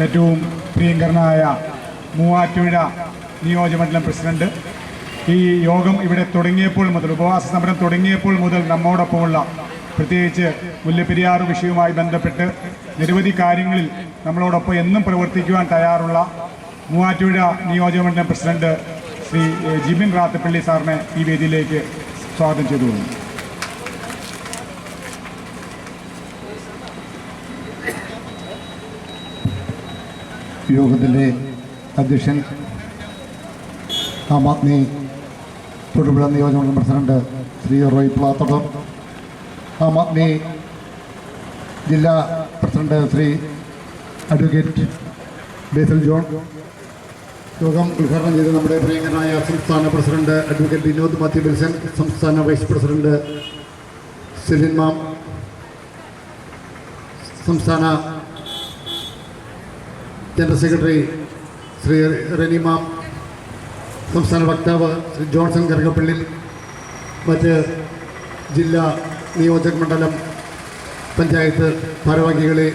ഏറ്റവും പ്രിയങ്കരനായ മൂവാറ്റുപുഴ നിയോജകമണ്ഡലം പ്രസിഡന്റ്. ഈ യോഗം ഇവിടെ തുടങ്ങിയപ്പോൾ മുതൽ ഉപവാസ സമരം തുടങ്ങിയപ്പോൾ മുതൽ നമ്മോടൊപ്പമുള്ള പ്രത്യേകിച്ച് മുല്ലപ്പെരിയാർ വിഷയവുമായി ബന്ധപ്പെട്ട് നിരവധി കാര്യങ്ങളിൽ നമ്മളോടൊപ്പം എന്നും പ്രവർത്തിക്കുവാൻ തയ്യാറുള്ള മൂവാറ്റുപുഴ നിയോജകമണ്ഡലം പ്രസിഡന്റ് ശ്രീ ജിബിൻ റാത്തപ്പള്ളി സാറിനെ ഈ വേദിയിലേക്ക് സ്വാഗതം ചെയ്തു യോഗത്തിന്റെ അധ്യക്ഷൻ ആം ആദ്മി തൊടുപുഴ നിയോജകമണ്ഡലം പ്രസിഡന്റ് ശ്രീ റോയ് പ്ലാത്തടം ആം ആദ്മി ജില്ലാ പ്രസിഡന്റ് ശ്രീ അഡ്വക്കേറ്റ് ബേസൽ ജോൺ യോഗം ഉദ്ഘാടനം ചെയ്ത നമ്മുടെ പ്രിയങ്കരനായ സംസ്ഥാന പ്രസിഡന്റ് അഡ്വക്കേറ്റ് വിനോദ് മാത്യു ബിൽസൺ സംസ്ഥാന വൈസ് പ്രസിഡന്റ് സെലിൻ മാം സംസ്ഥാന ജനറൽ സെക്രട്ടറി ശ്രീ റെനിമാം സംസ്ഥാന വക്താവ് ശ്രീ ജോൺസൺ കറുകപ്പള്ളി മറ്റ് ജില്ലാ നിയോജക മണ്ഡലം പഞ്ചായത്ത് ഭാരവാഹികളെ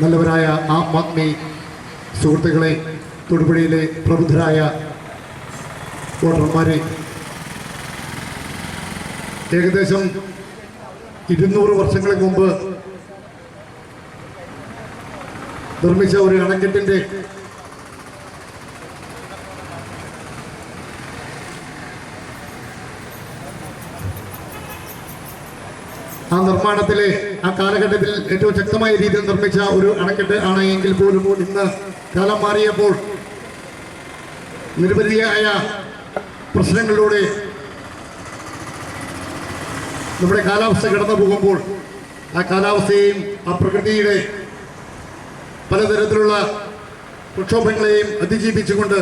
നല്ലവരായ ആം ആദ്മി സുഹൃത്തുക്കളെ തൊടുപുഴയിലെ പ്രബുദ്ധരായ വോട്ടർമാരെ. ഏകദേശം ഇരുന്നൂറ് വർഷങ്ങൾക്ക് മുമ്പ് നിർമ്മിച്ച ഒരു അണക്കെട്ടിന്റെ ആ നിർമ്മാണത്തിലെ ആ കാലഘട്ടത്തിൽ ഏറ്റവും ശക്തമായ രീതിയിൽ നിർമ്മിച്ച ഒരു അണക്കെട്ട് ആണ് എങ്കിൽ പോലും ഇന്ന് കാലം മാറിയപ്പോൾ നിരവധിയായ പ്രശ്നങ്ങളിലൂടെ നമ്മുടെ കാലാവസ്ഥ കടന്നു പോകുമ്പോൾ ആ കാലാവസ്ഥയെയും ആ പ്രകൃതിയുടെ പലതരത്തിലുള്ള പ്രക്ഷോഭങ്ങളെയും അതിജീവിച്ചുകൊണ്ട്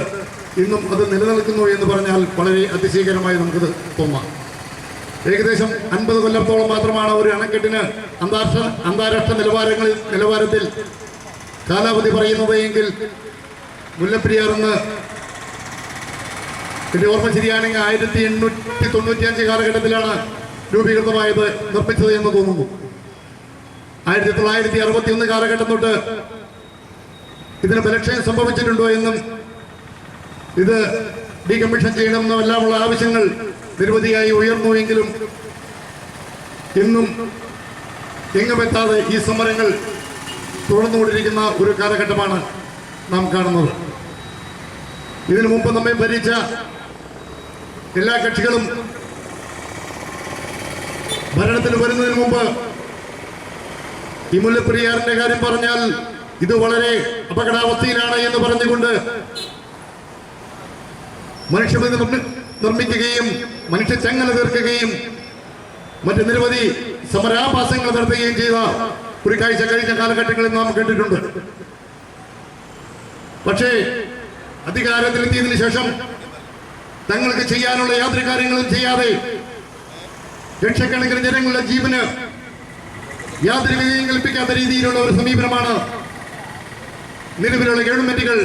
ഇന്നും അത് നിലനിൽക്കുന്നു എന്ന് പറഞ്ഞാൽ വളരെ അതിശയകരമായി നമുക്കത് തോന്നാം. ഏകദേശം അൻപത് കൊല്ലത്തോളം മാത്രമാണ് ഒരു അണക്കെട്ടിന് അന്താരാഷ്ട്ര അന്താരാഷ്ട്ര നിലവാരങ്ങളിൽ നിലവാരത്തിൽ കാലാവധി പറയുന്നത് എങ്കിൽ മുല്ലപ്പെരിയാർ എന്ന് എന്റെ ഓർമ്മ ശരിയാണെങ്കിൽ ആയിരത്തി എണ്ണൂറ്റി തൊണ്ണൂറ്റിയഞ്ച് കാലഘട്ടത്തിലാണ് രൂപീകൃതമായത് നിർമ്മിച്ചത് എന്ന് തോന്നുന്നു. ആയിരത്തി തൊള്ളായിരത്തി അറുപത്തി ഒന്ന് കാലഘട്ടം തൊട്ട് ഇതിന് ബലക്ഷയം സംഭവിച്ചിട്ടുണ്ടോ എന്നും ഇത് ഡീകമ്മീഷൻ ചെയ്യണമെന്നും എല്ലാമുള്ള ആവശ്യങ്ങൾ നിരവധിയായി ഉയർന്നു എങ്കിലും ഇന്നും എങ്ങുമെത്താതെ ഈ സമരങ്ങൾ തുടർന്നുകൊണ്ടിരിക്കുന്ന ഒരു കാലഘട്ടമാണ് നാം കാണുന്നത്. ഇതിനു മുമ്പ് നമ്മെ ഭരിച്ച എല്ലാ കക്ഷികളും ഭരണത്തിൽ വരുന്നതിന് മുമ്പ് ഈ മുല്ലപ്പെരിയാറിന്റെ കാര്യം പറഞ്ഞാൽ ഇത് വളരെ അപകടാവസ്ഥയിലാണ് എന്ന് പറഞ്ഞുകൊണ്ട് മനുഷ്യമതി നിർമ്മിക്കുകയും മനുഷ്യ ചങ്ങല തീർക്കുകയും മറ്റ് നിരവധി സമരാഭാസങ്ങൾ നടത്തുകയും ചെയ്ത ഒരു കാഴ്ച കഴിഞ്ഞ കാലഘട്ടങ്ങളിൽ നാം കണ്ടിട്ടുണ്ട്. പക്ഷേ അധികാരത്തിലെത്തിയതിനു ശേഷം തങ്ങൾക്ക് ചെയ്യാനുള്ള യാതൊരു കാര്യങ്ങളും ചെയ്യാതെ ലക്ഷക്കണക്കിന് ജനങ്ങളുടെ ജീവന് യാതൊരു വിജയം കൽപ്പിക്കാത്ത രീതിയിലുള്ള ഒരു സമീപനമാണ് നിലവിലുള്ള ഗവൺമെന്റുകൾ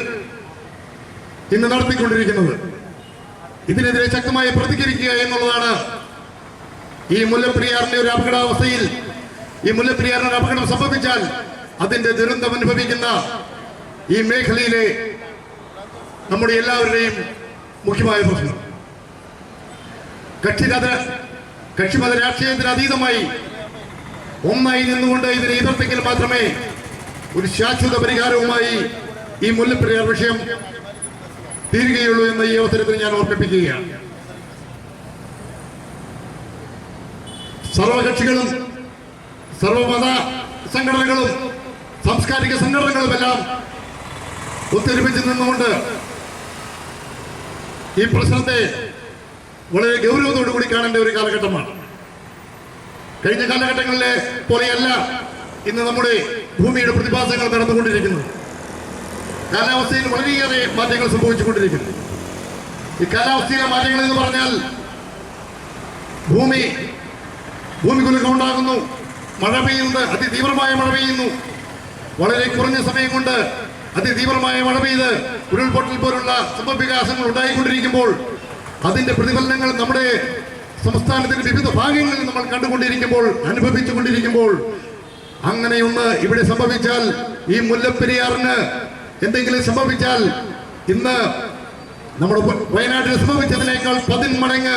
ഇന്ന് നടത്തിക്കൊണ്ടിരിക്കുന്നത്. ഇതിനെതിരെ ശക്തമായി പ്രതികരിക്കുക എന്നുള്ളതാണ് ഈ മുല്ലപ്പെരിയാറിന്റെ ഒരു അപകടാവസ്ഥയിൽ ഈ മുല്ലപ്പെരിയാറിന് അപകടം സംഭവിച്ചാൽ അതിന്റെ ദുരന്തം അനുഭവിക്കുന്ന ഈ മേഖലയിലെ നമ്മുടെ എല്ലാവരുടെയും മുഖ്യമായ പ്രശ്നം. കക്ഷിരത കക്ഷിമത രാഷ്ട്രീയത്തിന് അതീതമായി ഒന്നായി നിന്നുകൊണ്ട് ഇതിനെ എതിർത്തെങ്കിൽ മാത്രമേ ഒരു ശാശ്വത പരിഹാരവുമായി ഈ മുല്ലപ്പെരിയാർ വിഷയം തീരുകയുള്ളൂ എന്ന ഈ അവസരത്തിൽ ഞാൻ ഓർമ്മിപ്പിക്കുകയാണ്. സർവകക്ഷികളും സർവമത സംഘടനകളും സാംസ്കാരിക സംഘടനകളും എല്ലാം ഒത്തൊരുമിച്ച് നിന്നുകൊണ്ട് ഈ പ്രശ്നത്തെ വളരെ ഗൗരവത്തോടു കൂടി കാണേണ്ട ഒരു കാലഘട്ടമാണ്. കഴിഞ്ഞ കാലഘട്ടങ്ങളിലെ പോലെയല്ല ഇന്ന് നമ്മുടെ ഭൂമിയുടെ പ്രതിഭാസങ്ങൾ നടന്നുകൊണ്ടിരിക്കുന്നു. കാലാവസ്ഥയിൽ വളരെയേറെ മാറ്റങ്ങൾ സംഭവിച്ചുകൊണ്ടിരിക്കുന്നു. ഈ കാലാവസ്ഥയിലെ മാറ്റങ്ങൾ എന്ന് പറഞ്ഞാൽ ഭൂമി ഭൂമി കുലുക്കം ഉണ്ടാകുന്നു മഴ പെയ്യുന്നത് അതിതീവ്രമായ മഴ പെയ്യുന്നു. വളരെ കുറഞ്ഞ സമയം കൊണ്ട് അതിതീവ്രമായ മഴ പെയ്ത് ഉരുൾപൊട്ടൽ പോലുള്ള സംഭവവികാസങ്ങൾ ഉണ്ടായിക്കൊണ്ടിരിക്കുമ്പോൾ അതിന്റെ പ്രതിഫലനങ്ങൾ നമ്മുടെ സംസ്ഥാനത്തിന്റെ വിവിധ ഭാഗങ്ങളിൽ നമ്മൾ കണ്ടുകൊണ്ടിരിക്കുമ്പോൾ അനുഭവിച്ചുകൊണ്ടിരിക്കുമ്പോൾ അങ്ങനെയൊന്ന് ഇവിടെ സംഭവിച്ചാൽ ഈ മുല്ലപ്പെരിയാറിന് എന്തെങ്കിലും സംഭവിച്ചാൽ ഇന്ന് നമ്മുടെ വയനാട്ടിൽ സംഭവിച്ചതിനേക്കാൾ പതിന്മടങ്ങ്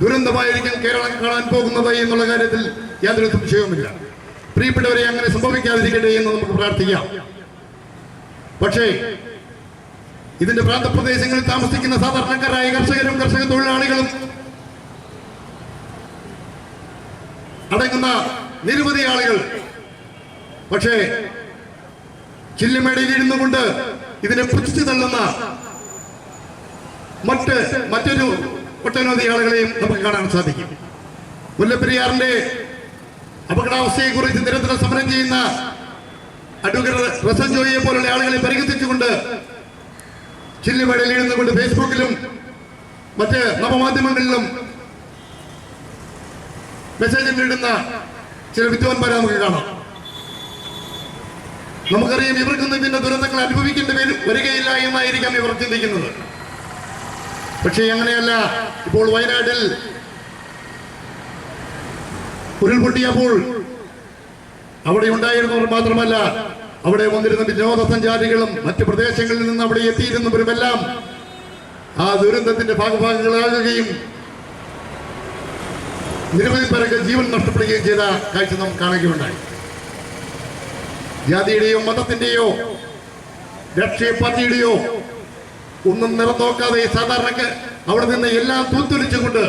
ദുരന്തമായിരിക്കും കേരളം കാണാൻ പോകുന്നത് എന്നുള്ള കാര്യത്തിൽ യാതൊരു സംശയവുമില്ല. പ്രിയപ്പെട്ടവരെ അങ്ങനെ സംഭവിക്കാതിരിക്കട്ടെ എന്ന് നമുക്ക് പ്രാർത്ഥിക്കാം. പക്ഷേ ഇതിന്റെ പ്രാന്തപ്രദേശങ്ങളിൽ താമസിക്കുന്ന സാധാരണക്കാരായ കർഷകരും കർഷക തൊഴിലാളികളും അടങ്ങുന്ന നിരവധി ആളുകൾ പക്ഷേ ചില്ലുമേടയിൽ ഇരുന്നു കൊണ്ട് ഇതിനെ പുച്ഛിച്ചു തള്ളുന്ന മറ്റ് മറ്റൊരു ഒട്ടനവധി ആളുകളെയും നമുക്ക് കാണാൻ സാധിക്കും. മുല്ലപ്പെരിയാറിന്റെ അപകടാവസ്ഥയെ കുറിച്ച് നിരന്തരം സമരം ചെയ്യുന്ന അഡ്വക്കേറ്റ് റസൻ ജോയിയെ പോലുള്ള ആളുകളെ പരിഗണിച്ചുകൊണ്ട് ചില്ലുമേടയിൽ ഇരുന്നുകൊണ്ട് ഫേസ്ബുക്കിലും മറ്റ് നവമാധ്യമങ്ങളിലും മെസ്സേജ് ഇടുന്ന ചില വിദ്വാൻമാരെ നമുക്ക് കാണാം. നമുക്കറിയാം ഇവർക്കൊന്നും ഇതിന്റെ ദുരന്തങ്ങൾ അനുഭവിക്കേണ്ടി വരും വരികയില്ല എന്നായിരിക്കാം ഇവർ ചിന്തിക്കുന്നത്. പക്ഷേ അങ്ങനെയല്ല ഇപ്പോൾ വയനാട്ടിൽ ഉരുൾപൊട്ടിയപ്പോൾ അവിടെ ഉണ്ടായിരുന്നവർ മാത്രമല്ല അവിടെ വന്നിരുന്ന വിനോദസഞ്ചാരികളും മറ്റ് പ്രദേശങ്ങളിൽ നിന്ന് അവിടെ എത്തിയിരുന്നവരുമെല്ലാം ആ ദുരന്തത്തിന്റെ ഭാഗഭാഗങ്ങളാകുകയും നിരവധി പേർക്ക് ജീവൻ നഷ്ടപ്പെടുകയും ചെയ്ത കാഴ്ച നാം കാണുകയുണ്ടായി. ജാതിയുടെയോ മതത്തിന്റെയോ രാഷ്ട്രീയ പാർട്ടിയുടെയോ ഒന്നും നിറം നോക്കാതെ സാധാരണക്ക് അവിടെ നിന്ന് എല്ലാം തൂത്തൊലിച്ചുകൊണ്ട്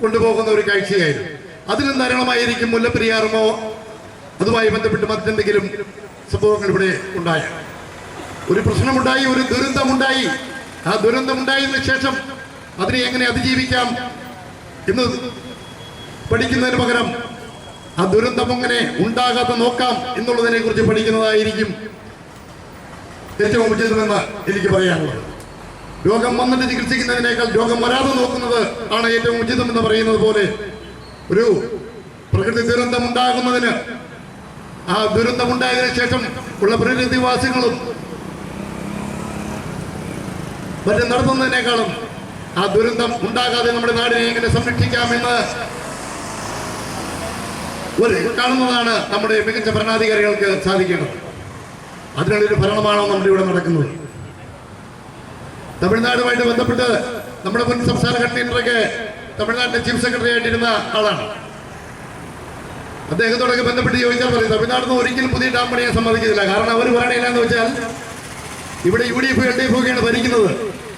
കൊണ്ടുപോകുന്ന ഒരു കാഴ്ചയായിരുന്നു. അതിലും ധാരാളമായിരിക്കും മുല്ലപ്പെരിയാറുമോ? അതുമായി ബന്ധപ്പെട്ട് മറ്റെന്തെങ്കിലും സംഭവങ്ങൾ ഇവിടെ ഉണ്ടായ ഒരു പ്രശ്നമുണ്ടായി ഒരു ദുരന്തമുണ്ടായി. ആ ദുരന്തമുണ്ടായതിനു ശേഷം അതിനെ എങ്ങനെ അതിജീവിക്കാം എന്ന് പഠിക്കുന്നതിന് പകരം ആ ദുരന്തം എങ്ങനെ ഉണ്ടാകാതെ നോക്കാം എന്നുള്ളതിനെ കുറിച്ച് പഠിക്കുന്നതായിരിക്കും ഏറ്റവും ഉചിതമെന്ന് എനിക്ക് പറയാനുള്ളത്. രോഗം വന്നിട്ട് ചികിത്സിക്കുന്നതിനേക്കാൾ രോഗം വരാതെ നോക്കുന്നത് ആണ് ഏറ്റവും ഉചിതം എന്ന് പറയുന്നത് പോലെ ഒരു പ്രകൃതി ദുരന്തം ഉണ്ടാകുന്നതിന് ആ ദുരന്തം ഉണ്ടായതിനു ശേഷം ഉള്ള പ്രകൃതിവാസികളും മറ്റും നടത്തുന്നതിനേക്കാളും ആ ദുരന്തം ഉണ്ടാകാതെ നമ്മുടെ നാടിനെ എങ്ങനെ സംരക്ഷിക്കാമെന്ന് ഒരു കാണുന്നതാണ് നമ്മുടെ മികച്ച ഭരണാധികാരികൾക്ക് സാധിക്കേണ്ടത്. അതിനുള്ളൊരു ഭരണമാണ് നമ്മുടെ ഇവിടെ നടക്കുന്നത്. തമിഴ്നാടുമായിട്ട് ബന്ധപ്പെട്ട് നമ്മുടെ മുൻ സംസ്ഥാന കൺവീനറൊക്കെ തമിഴ്നാട്ടിലെ ചീഫ് സെക്രട്ടറി ആയിട്ടിരുന്ന ആളാണ്. അദ്ദേഹത്തോടൊക്കെ ബന്ധപ്പെട്ട് ചോദിച്ചാൽ പറയും തമിഴ്നാട്ടിൽ നിന്ന് ഒരിക്കലും പുതിയ ഡാം പണിയാൻ സമ്മതിക്കുന്നില്ല കാരണം അവർ പറയണില്ല എന്ന് വെച്ചാൽ ഇവിടെ U D F L D F ഒക്കെയാണ് ഭരിക്കുന്നത്.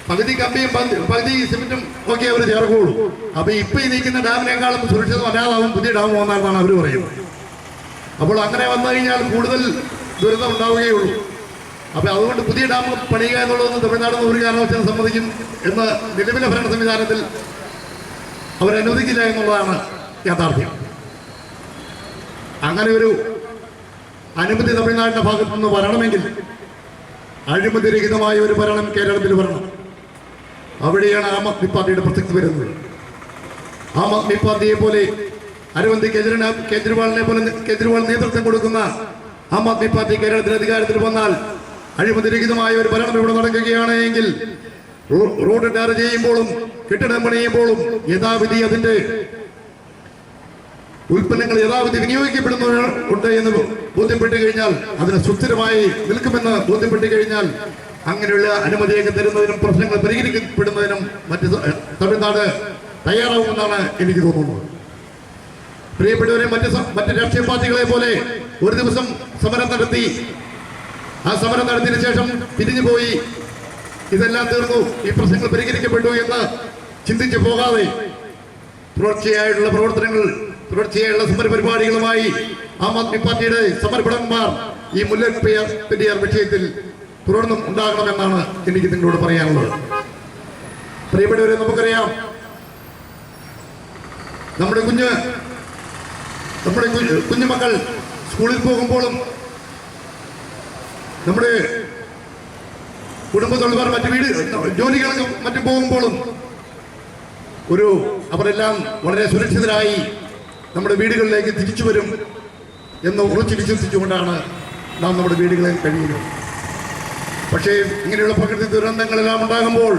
പകുതി കമ്പിയും പകുതി- സിമെന്റും ഒക്കെ അവർ ചേർക്കുള്ളൂ. അപ്പൊ ഇപ്പൊ ഈ നിൽക്കുന്ന ഡാമിനേക്കാളും സുരക്ഷിതം അല്ലാതാവും പുതിയ ഡാം വന്നാണെന്നാണ് അവർ പറയുന്നത്. അപ്പോൾ അങ്ങനെ വന്നു കഴിഞ്ഞാൽ കൂടുതൽ ദുരിതം ഉണ്ടാവുകയുള്ളൂ അപ്പൊ അതുകൊണ്ട് പുതിയ ഡാം പണിയുക എന്നുള്ളതൊന്നും തമിഴ്നാട് ഒരു കാരണവശാലും സമ്മതിക്കും എന്ന് നിലവിലെ ഭരണ സംവിധാനത്തിൽ അവരനുവദിക്കില്ല എന്നുള്ളതാണ് യാഥാർത്ഥ്യം. അങ്ങനെ ഒരു അനുമതി തമിഴ്നാടിന്റെ ഭാഗത്തുനിന്ന് വരണമെങ്കിൽ അഴിമതിരഹിതമായ ഒരു ഭരണം കേരളത്തിൽ വരണം. അവിടെയാണ് ആം ആദ്മി പാർട്ടിയുടെ പ്രസക്തി വരുന്നത്. ആം ആദ്മി പാർട്ടിയെ പോലെ അരവിന്ദ് കെജ്രിവാൾ കേജ്രിവാളിനെ പോലെ കേജ്രിവാൾ നേതൃത്വം കൊടുക്കുന്ന ആം ആദ്മി പാർട്ടി കേരളത്തിൽ അധികാരത്തിൽ വന്നാൽ അഴിമതിരഹിതമായ ഒരു ഭരണം ഇവിടെ നടക്കുകയാണ് എങ്കിൽ റോഡ് ടാർ ചെയ്യുമ്പോഴും കെട്ടിടം പണിയുമ്പോഴും യഥാവിധി അതിന്റെ ഉൽപ്പന്നങ്ങൾ യഥാവിധി വിനിയോഗിക്കപ്പെടുന്നുണ്ട് എന്ന് ബോധ്യപ്പെട്ട് കഴിഞ്ഞാൽ അതിന് സുസ്ഥിരമായി നിൽക്കുമെന്ന് ബോധ്യപ്പെട്ട് കഴിഞ്ഞാൽ അങ്ങനെയുള്ള അനുമതിയൊക്കെ തരുന്നതിനും പ്രശ്നങ്ങൾ പരിഹരിക്കപ്പെടുന്നതിനും മറ്റ് തമിഴ്നാട് തയ്യാറാവുമെന്നാണ് എനിക്ക് തോന്നുന്നത്. പ്രിയപ്പെട്ടവരെ മറ്റ് മറ്റ് രാഷ്ട്രീയ പാർട്ടികളെ പോലെ ഒരു ദിവസം സമരം നടത്തി. ആ സമരം നടത്തിയതിനു ശേഷം പിരിഞ്ഞു പോയി. ഇതെല്ലാം തീർന്നു. ഈ പ്രശ്നങ്ങൾ പരിഹരിക്കപ്പെട്ടു എന്ന് ചിന്തിച്ചു പോകാതെ തുടർച്ചയായിട്ടുള്ള പ്രവർത്തനങ്ങൾ തുടർച്ചയായുള്ള സമര പരിപാടികളുമായി ആം ആദ്മി പാർട്ടിയുടെ സമർപ്പണന്മാർ ഈ മുല്ലപ്പെരിയാർ പെരിയാർ വിഷയത്തിൽ തുടർന്നും ഉണ്ടാകണമെന്നാണ് എനിക്ക് നിങ്ങളോട് പറയാനുള്ളത്. പ്രിയപ്പെട്ടവരെ നമുക്കറിയാം നമ്മുടെ കുഞ്ഞ് നമ്മുടെ കുഞ്ഞ് കുഞ്ഞുമക്കൾ സ്കൂളിൽ പോകുമ്പോഴും നമ്മുടെ കുടുംബ മറ്റു വീട് ജോലികൾക്ക് മറ്റും പോകുമ്പോഴും ഒരു അവരെല്ലാം വളരെ സുരക്ഷിതരായി നമ്മുടെ വീടുകളിലേക്ക് തിരിച്ചു വരും എന്ന് ഉറച്ചു വിശ്വസിച്ചുകൊണ്ടാണ് നാം നമ്മുടെ വീടുകളിൽ കഴിയുന്നത്. പക്ഷേ ഇങ്ങനെയുള്ള പ്രകൃതി ദുരന്തങ്ങളെല്ലാം ഉണ്ടാകുമ്പോൾ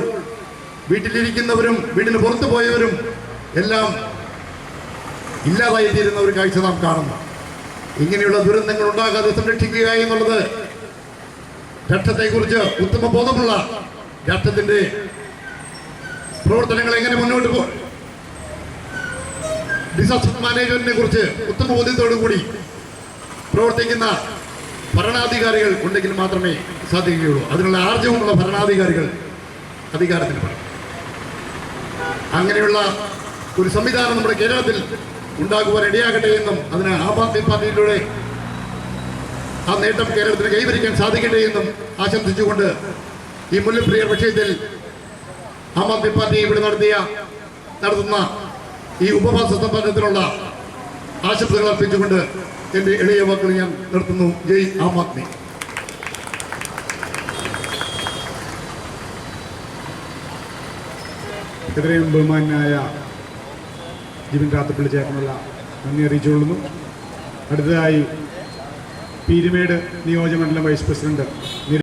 വീട്ടിലിരിക്കുന്നവരും വീട്ടിന് പുറത്തു പോയവരും എല്ലാം ഇല്ലാതായി തീരുന്ന ഒരു കാഴ്ച നാം കാണുന്നു. ഇങ്ങനെയുള്ള ദുരന്തങ്ങൾ ഉണ്ടാകാതെ സംരക്ഷിക്കുക എന്നുള്ളത് രാഷ്ട്രത്തെക്കുറിച്ച് ഉത്തമ ബോധമുള്ള രാഷ്ട്രത്തിന്റെ പ്രവർത്തനങ്ങൾ എങ്ങനെ മുന്നോട്ട് പോകും ഡിസാസ്റ്റർ മാനേജ്മെന്റിനെ കുറിച്ച് ഉത്തമ ബോധ്യത്തോടു കൂടി പ്രവർത്തിക്കുന്ന ഭരണാധികാരികൾ ഉണ്ടെങ്കിൽ മാത്രമേ സാധിക്കുകയുള്ളൂ. അതിനുള്ള ആർജവമുള്ള ഭരണാധികാരികൾ അധികാരത്തിൽ വേണം അങ്ങനെയുള്ള ഒരു സംവിധാനം നമ്മുടെ കേരളത്തിൽ ഉണ്ടാകുവാൻ ഇടയാകട്ടെ എന്നും അതിന് ആം ആദ്മി പാർട്ടിയിലൂടെ ആ നേട്ടം കേരളത്തിന് കൈവരിക്കാൻ സാധിക്കട്ടെ എന്നും ആശംസിച്ചുകൊണ്ട് ഈ മുല്ലപ്രിയ വിഷയത്തിൽ ആം ആദ്മി പാർട്ടി ഇവിടെ നടത്തിയ നടത്തുന്ന ഈ ഉപവാസ സമ്മേളനത്തിനുള്ള ആശംസകൾ അർപ്പിച്ചുകൊണ്ട് എന്റെ ഇളയ വാക്കുകൾ ഞാൻ നിർത്തുന്നു. ജയ് ആം ആദ്മി. എത്രയും ബഹുമാനായ ജിബിൻ കാത്തപ്പള്ളി ചേട്ടനുള്ള നന്ദി അറിയിച്ചുകൊള്ളുന്നു. അടുത്തതായി പീരുമേട് നിയോജകമണ്ഡലം വൈസ് പ്രസിഡന്റ്